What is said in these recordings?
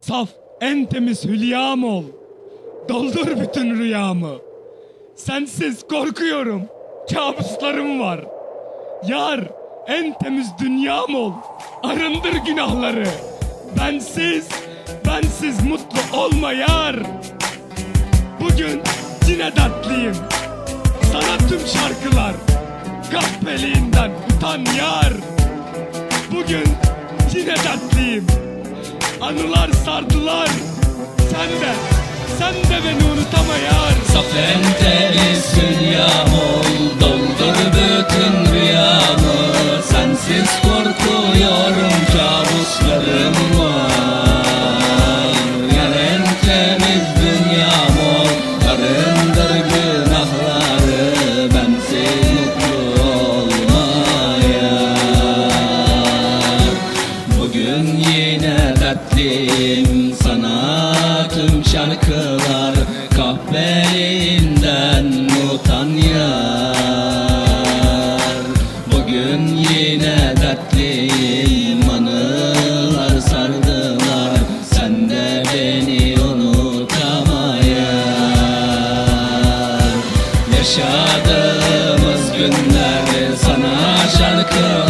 Saf en temiz hülyam ol. Doldur bütün rüyamı. Sensiz korkuyorum. Kabuslarım var. Yar en temiz dünyam ol. Arındır günahları. Bensiz, bensiz mutlu olma yar. Bugün yine dertliyim. Sana tüm şarkılar. Kahpeliğinden utan yar. Bugün yine dertliyim. Anılar sardılar. Sen de, sen de beni unutama yar. Saf en temiz dünyam şarkılar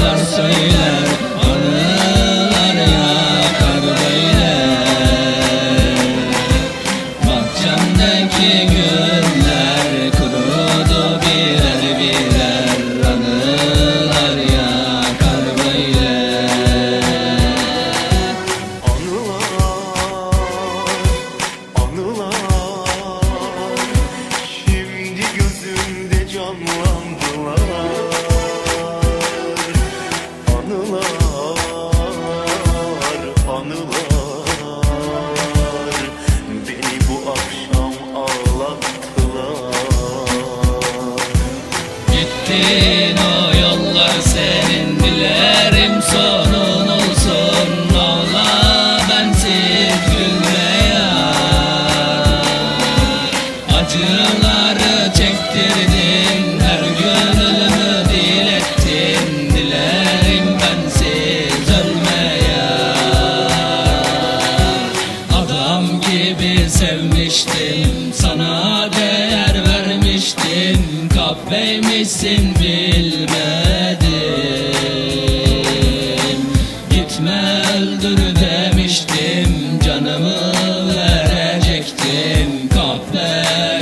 sevmiştim Sana değer vermiştim Kahveymişsin bilmedim Gitme öldür demiştim Canımı verecektim Kahve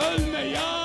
ölme ya.